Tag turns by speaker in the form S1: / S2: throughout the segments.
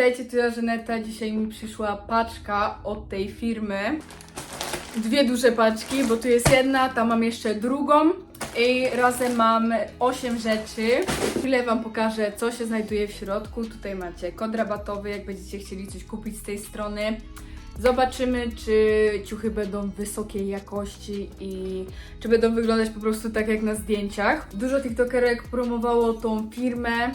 S1: Witajcie, tu ja Żaneta. Dzisiaj mi przyszła paczka od tej firmy. Dwie duże paczki, bo tu jest jedna, tam mam jeszcze drugą. I razem mam 8 rzeczy. Chwilę Wam pokażę, co się znajduje w środku. Tutaj macie kod rabatowy, jak będziecie chcieli coś kupić z tej strony. Zobaczymy, czy ciuchy będą wysokiej jakości i czy będą wyglądać po prostu tak jak na zdjęciach. Dużo TikTokerek promowało tą firmę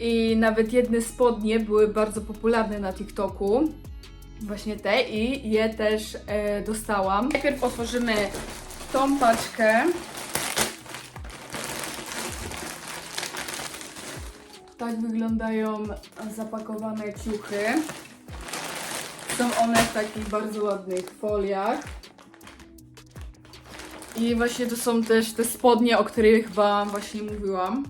S1: i nawet jedne spodnie były bardzo popularne na TikToku. Właśnie te i je też e, dostałam. Najpierw otworzymy tą paczkę. Tak wyglądają zapakowane ciuchy. Są one w takich bardzo ładnych foliach. I właśnie to są też te spodnie, o których Wam właśnie mówiłam.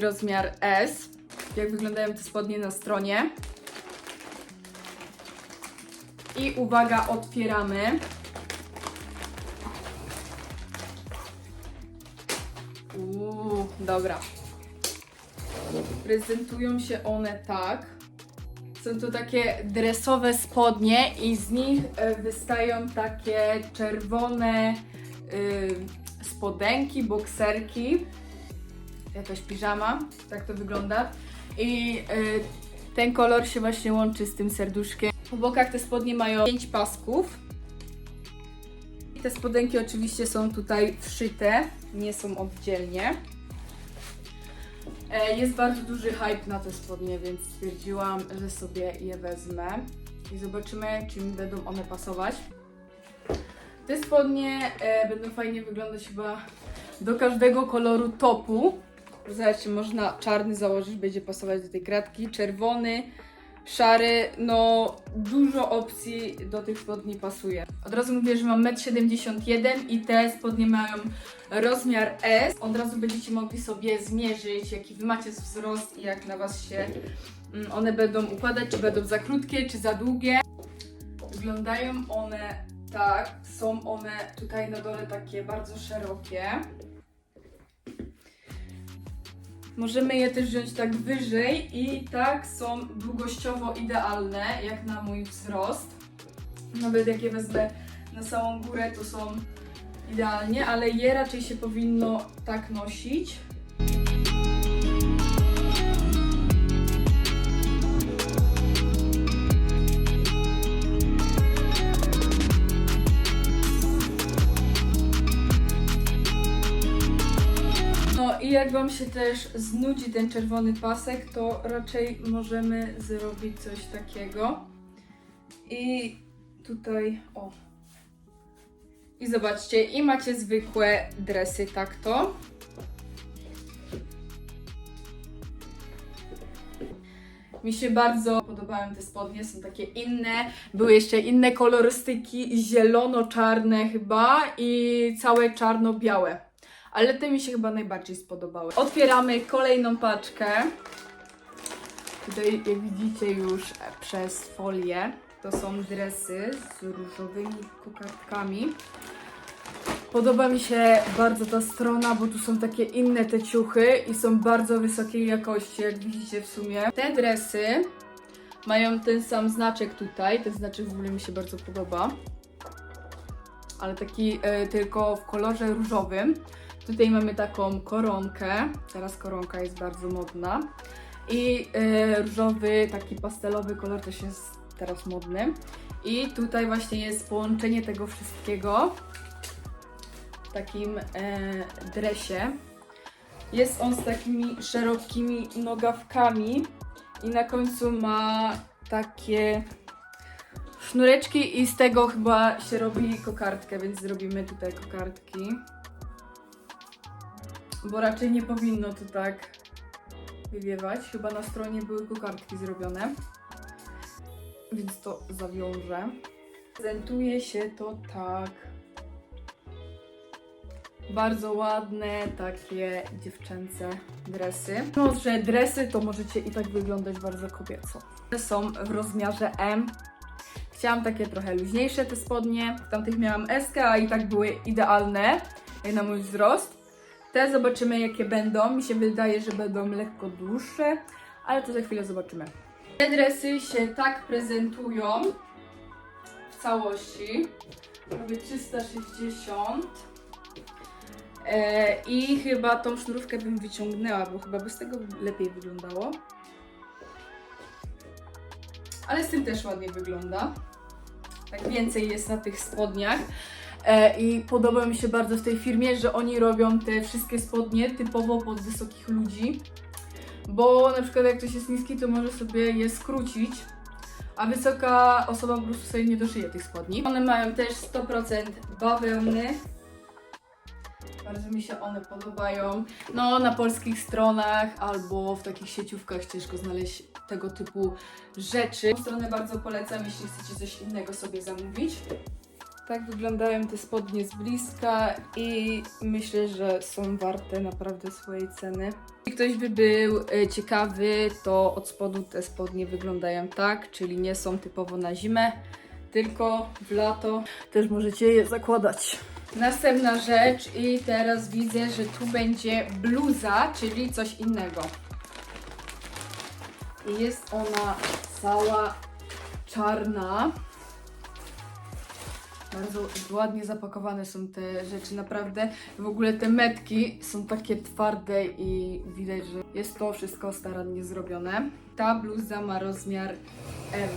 S1: Rozmiar S. Jak wyglądają te spodnie na stronie. I uwaga, otwieramy. Uuu, dobra. Prezentują się one tak. Są to takie dresowe spodnie i z nich e, wystają takie czerwone y, spodenki, bokserki. Jakaś piżama, tak to wygląda. I y, ten kolor się właśnie łączy z tym serduszkiem. Po bokach te spodnie mają 5 pasków. Te spodenki oczywiście są tutaj wszyte, nie są oddzielnie. E, Jest bardzo duży hype na te spodnie, więc stwierdziłam, że sobie je wezmę i zobaczymy, czy mi będą one pasować. Te spodnie e, będą fajnie wyglądać chyba do każdego koloru topu. Zobaczcie, można czarny założyć, będzie pasować do tej kratki, czerwony, szary, no dużo opcji do tych spodni pasuje. Od razu mówię, że mam 1,71 m i te spodnie mają rozmiar S. Od razu będziecie mogli sobie zmierzyć, jaki wy macie wzrost i jak na was się mm, one będą układać, czy będą za krótkie, czy za długie. Wyglądają one tak, są one tutaj na dole takie bardzo szerokie. Możemy je też wziąć tak wyżej i tak są długościowo idealne, jak na mój wzrost. Nawet jak je wezmę na samą górę, to są idealnie, ale je raczej się powinno tak nosić. Wam się też znudzi ten czerwony pasek, to raczej możemy zrobić coś takiego. I tutaj, o. I zobaczcie, i macie zwykłe dresy tak to. Mi się bardzo podobają te spodnie, są takie inne. Były jeszcze inne kolorystyki, zielono-czarne chyba i całe czarno-białe. Ale te mi się chyba najbardziej spodobały. Otwieramy kolejną paczkę. Tutaj, jak widzicie już e, przez folię, to są dresy z różowymi kokardkami. Podoba mi się bardzo ta strona, bo tu są takie inne te ciuchy i są bardzo wysokiej jakości, jak widzicie w sumie. Te dresy mają ten sam znaczek tutaj, ten znaczek w ogóle mi się bardzo podoba. Ale taki e, tylko w kolorze różowym. Tutaj mamy taką koronkę, teraz koronka jest bardzo modna. I e, różowy, taki pastelowy kolor też jest teraz modny. I tutaj właśnie jest połączenie tego wszystkiego w takim e, dresie. Jest on z takimi szerokimi nogawkami i na końcu ma takie sznureczki i z tego chyba się robi kokardkę, więc zrobimy tutaj kokardki. Bo raczej nie powinno to tak wywiewać. Chyba na stronie były kokardki zrobione. Więc to zawiążę. Prezentuje się to tak. Bardzo ładne, takie dziewczęce dresy. No, że dresy to możecie i tak wyglądać bardzo kobieco. Są w rozmiarze M. Chciałam takie trochę luźniejsze te spodnie. W tamtych miałam S, a i tak były idealne na mój wzrost. Te zobaczymy jakie będą. Mi się wydaje, że będą lekko dłuższe, ale to za chwilę zobaczymy. Te dresy się tak prezentują w całości. Robię 360. E, I chyba tą sznurówkę bym wyciągnęła, bo chyba by z tego lepiej wyglądało. Ale z tym też ładnie wygląda. Tak więcej jest na tych spodniach. E, I podoba mi się bardzo w tej firmie, że oni robią te wszystkie spodnie typowo pod wysokich ludzi. Bo na przykład jak ktoś jest niski, to może sobie je skrócić, a wysoka osoba po prostu sobie nie doszyje tych spodni. One mają też 100% bawełny. Bardzo mi się one podobają. No, na polskich stronach albo w takich sieciówkach ciężko znaleźć tego typu rzeczy. Tą stronę bardzo polecam, jeśli chcecie coś innego sobie zamówić. Tak wyglądają te spodnie z bliska i myślę, że są warte naprawdę swojej ceny. Jeśli ktoś by był e, ciekawy, to od spodu te spodnie wyglądają tak, czyli nie są typowo na zimę, tylko w lato też możecie je zakładać. Następna rzecz i teraz widzę, że tu będzie bluza, czyli coś innego. I jest ona cała czarna. Bardzo ładnie zapakowane są te rzeczy, naprawdę. W ogóle te metki są takie twarde i widać, że jest to wszystko starannie zrobione. Ta bluza ma rozmiar M.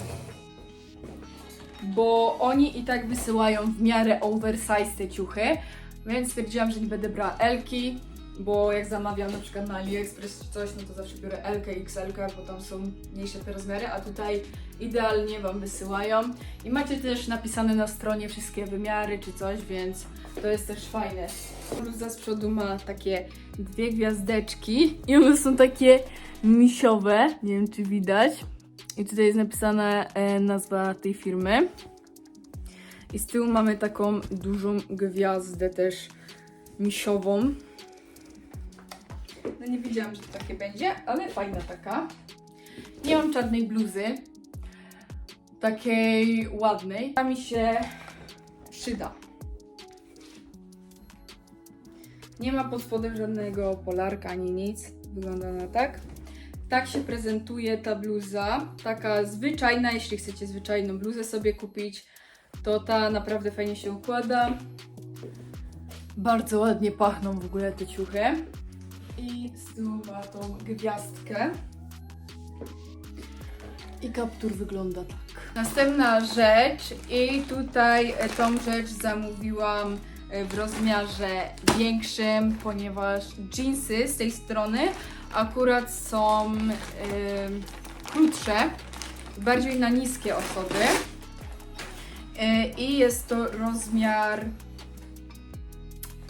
S1: Bo oni i tak wysyłają w miarę oversize te ciuchy, więc stwierdziłam, że nie będę brała Elki, bo jak zamawiam na przykład na AliExpress czy coś, no to zawsze biorę Elkę, XL, bo tam są mniejsze te rozmiary, a tutaj idealnie Wam wysyłają. I macie też napisane na stronie wszystkie wymiary czy coś, więc to jest też fajne. Bluza z przodu ma takie dwie gwiazdeczki i one są takie misiowe, nie wiem czy widać. I tutaj jest napisana e, nazwa tej firmy. I z tyłu mamy taką dużą gwiazdę też misiową. No nie wiedziałam, że to takie będzie, ale fajna taka. Nie mam czarnej bluzy. Takiej ładnej. Ta mi się przyda. Nie ma pod spodem żadnego polarka ani nic. Wygląda ona tak. Tak się prezentuje ta bluza. Taka zwyczajna, jeśli chcecie zwyczajną bluzę sobie kupić, to ta naprawdę fajnie się układa. Bardzo ładnie pachną w ogóle te ciuchy. I z tyłu ma tą gwiazdkę. I kaptur wygląda tak. Następna rzecz i tutaj tą rzecz zamówiłam e, w rozmiarze większym, ponieważ jeansy z tej strony akurat są e, krótsze, bardziej na niskie osoby. E, I jest to rozmiar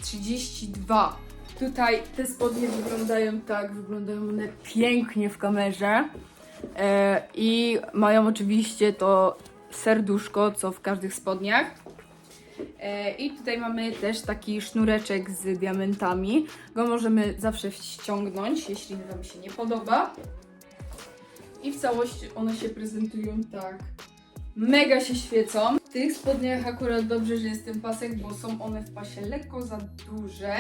S1: 32. Tutaj te spodnie wyglądają tak, wyglądają one pięknie w kamerze. E, I mają oczywiście to serduszko, co w każdych spodniach. E, I tutaj mamy też taki sznureczek z diamentami. Go możemy zawsze ściągnąć, jeśli Wam się nie podoba. I w całości one się prezentują tak. Mega się świecą. W tych spodniach akurat dobrze, że jest ten pasek, bo są one w pasie lekko za duże,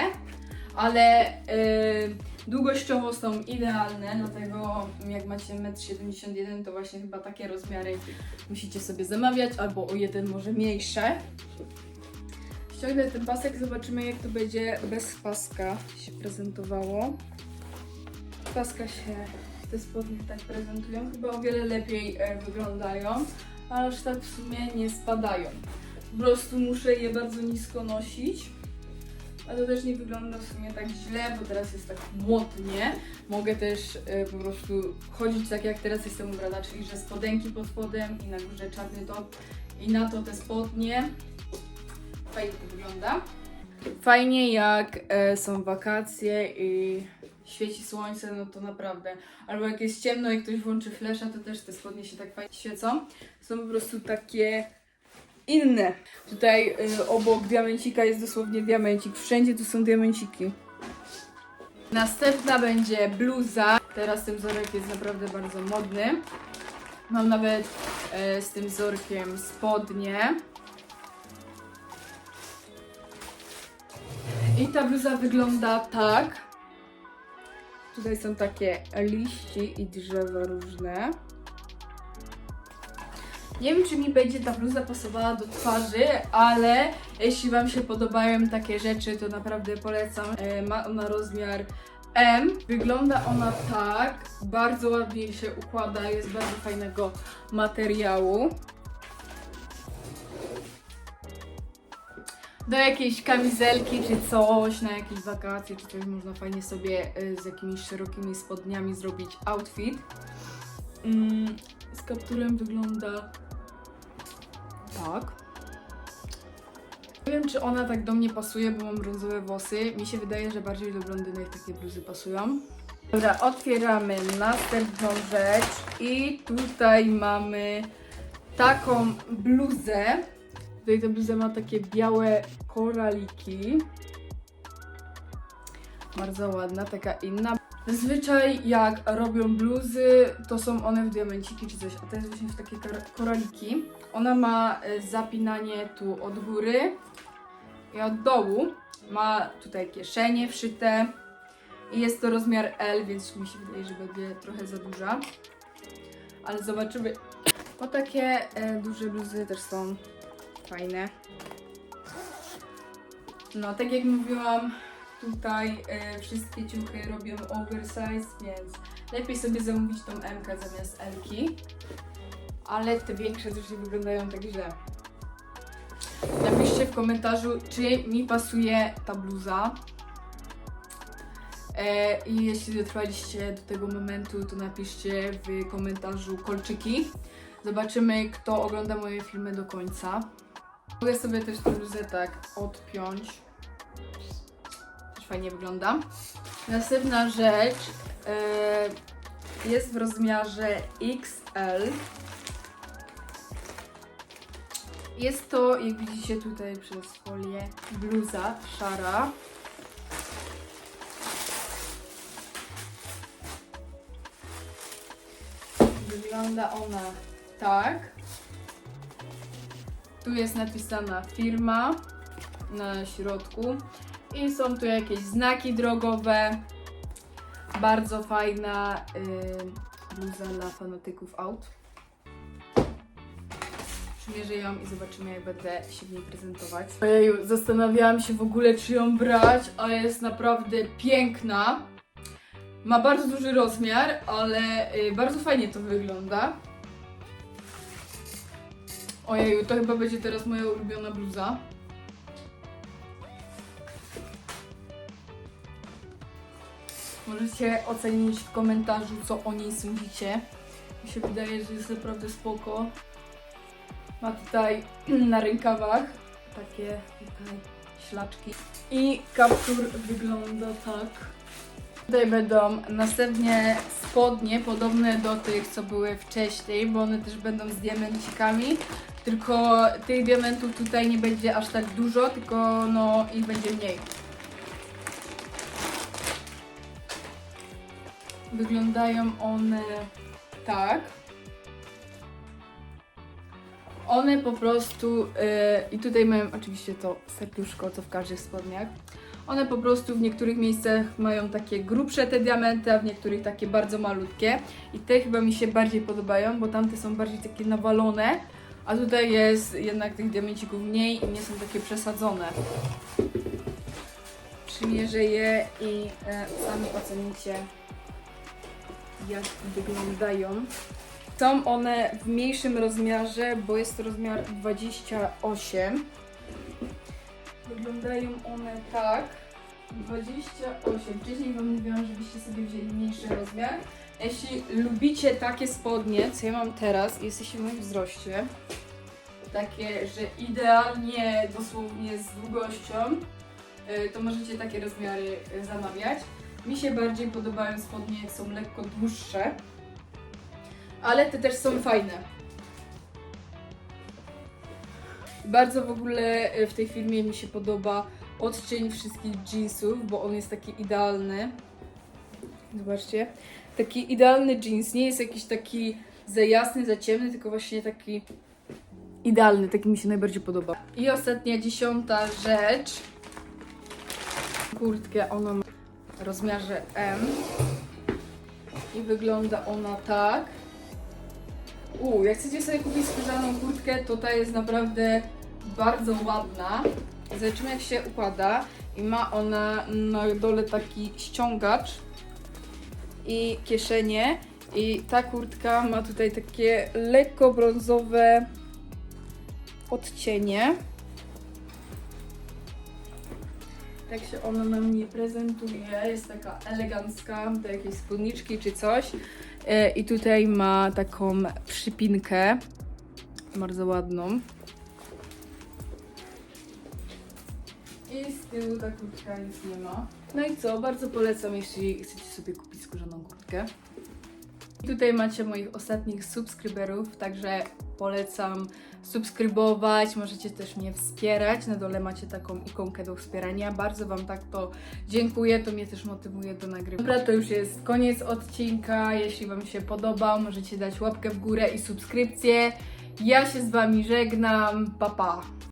S1: ale yy, długościowo są idealne, dlatego jak macie 1,71 m, to właśnie chyba takie rozmiary musicie sobie zamawiać, albo o jeden może mniejsze. Ściągnę ten pasek, zobaczymy jak to będzie bez paska się prezentowało. Paska się te spodnie tak prezentują, chyba o wiele lepiej e, wyglądają, ale aż tak w sumie nie spadają. Po prostu muszę je bardzo nisko nosić. A to też nie wygląda w sumie tak źle, bo teraz jest tak modnie. Mogę też e, po prostu chodzić tak jak teraz jestem ubrana, czyli że spodenki pod spodem i na górze czarny top i na to te spodnie. Fajnie to wygląda. Fajnie jak e, są wakacje i świeci słońce, no to naprawdę. Albo jak jest ciemno i ktoś włączy flesza, to też te spodnie się tak fajnie świecą. Są po prostu takie inne. Tutaj y, obok diamencika jest dosłownie diamencik. Wszędzie tu są diamenciki. Następna będzie bluza. Teraz ten wzorek jest naprawdę bardzo modny. Mam nawet e, z tym wzorkiem spodnie. I ta bluza wygląda tak. Tutaj są takie liści i drzewa różne. Nie wiem, czy mi będzie ta bluza pasowała do twarzy, ale jeśli Wam się podobają takie rzeczy, to naprawdę polecam. E, Ma ona rozmiar M. Wygląda ona tak, bardzo ładnie się układa, jest bardzo fajnego materiału. Do jakiejś kamizelki czy coś, na jakieś wakacje czy coś można fajnie sobie y, z jakimiś szerokimi spodniami zrobić outfit. Mm, z kapturem wygląda tak. Nie wiem, czy ona tak do mnie pasuje, bo mam brązowe włosy. Mi się wydaje, że bardziej do blondynek takie bluzy pasują. Dobra, otwieramy następną rzecz i tutaj mamy taką bluzę. Tutaj ta bluza ma takie białe koraliki. Bardzo ładna, taka inna. Zazwyczaj jak robią bluzy, to są one w diamenciki czy coś, a to jest właśnie w takie kor- koraliki. Ona ma e, zapinanie tu od góry i od dołu. Ma tutaj kieszenie wszyte i jest to rozmiar L, więc mi się wydaje, że będzie trochę za duża. Ale zobaczymy. O takie e, duże bluzy też są fajne. No, tak jak mówiłam, tutaj e, wszystkie ciuchy robią oversize, więc lepiej sobie zamówić tą M zamiast L-ki. Ale te większe też nie wyglądają tak źle. Napiszcie w komentarzu, czy mi pasuje ta bluza. E, I jeśli dotrwaliście do tego momentu, to napiszcie w komentarzu kolczyki. Zobaczymy, kto ogląda moje filmy do końca. Mogę sobie też tę bluzę tak odpiąć. Fajnie wygląda. Następna rzecz e, jest w rozmiarze XL. Jest to, jak widzicie tutaj przez folię, bluza szara. Wygląda ona tak. Tu jest napisana firma na środku i są tu jakieś znaki drogowe. Bardzo fajna yy, bluza dla fanatyków aut. Przymierzę ją i zobaczymy, jak będę się w niej prezentować. Ojeju, zastanawiałam się w ogóle, czy ją brać, a jest naprawdę piękna. Ma bardzo duży rozmiar, ale yy, bardzo fajnie to wygląda. Ojeju, to chyba będzie teraz moja ulubiona bluza. Możecie ocenić w komentarzu, co o niej sądzicie. Mi się wydaje, że jest naprawdę spoko. Ma tutaj na rękawach takie tutaj ślaczki. I kaptur wygląda tak. Tutaj będą następnie spodnie, podobne do tych, co były wcześniej, bo one też będą z diamencikami. Tylko tych diamentów tutaj nie będzie aż tak dużo, tylko no ich będzie mniej. Wyglądają one tak. One po prostu, yy, i tutaj mają oczywiście to serduszko, co w każdych spodniach. One po prostu w niektórych miejscach mają takie grubsze te diamenty, a w niektórych takie bardzo malutkie. I te chyba mi się bardziej podobają, bo tamte są bardziej takie nawalone, a tutaj jest jednak tych diamencików mniej i nie są takie przesadzone. Przymierzę je i e, sami ocenicie, jak wyglądają. Są one w mniejszym rozmiarze, bo jest to rozmiar 28. Wyglądają one tak. 28. Wcześniej Wam mówiłam, żebyście sobie wzięli mniejszy rozmiar. Jeśli lubicie takie spodnie, co ja mam teraz, jesteście w moim wzroście, takie, że idealnie dosłownie z długością, y, to możecie takie rozmiary zamawiać. Mi się bardziej podobają spodnie, są lekko dłuższe, ale te też są fajne. Bardzo w ogóle y, w tej filmie mi się podoba odcień wszystkich jeansów, bo on jest taki idealny. Zobaczcie. Taki idealny jeans. Nie jest jakiś taki za jasny, za ciemny, tylko właśnie taki idealny. Taki mi się najbardziej podoba. I ostatnia, dziesiąta rzecz. Kurtkę, ona ma rozmiarze M. I wygląda ona tak. U, jak chcecie sobie kupić skórzaną kurtkę, to ta jest naprawdę bardzo ładna. Zobaczymy jak się układa. I ma ona na dole taki ściągacz i kieszenie. I ta kurtka ma tutaj takie lekko brązowe odcienie. Tak się ona na mnie prezentuje. Jest taka elegancka, do jakiejś spódniczki czy coś. E, I tutaj ma taką przypinkę. Bardzo ładną. I z tyłu ta kurtka nic nie ma. No i co, bardzo polecam, jeśli chcecie sobie kupić skórzaną kurtkę. I tutaj macie moich ostatnich subskryberów, także polecam subskrybować, możecie też mnie wspierać. Na dole macie taką ikonkę do wspierania. Bardzo Wam tak to dziękuję, to mnie też motywuje do nagrywania. Dobra, to już jest koniec odcinka. Jeśli Wam się podobał, możecie dać łapkę w górę i subskrypcję. Ja się z Wami żegnam. Pa pa!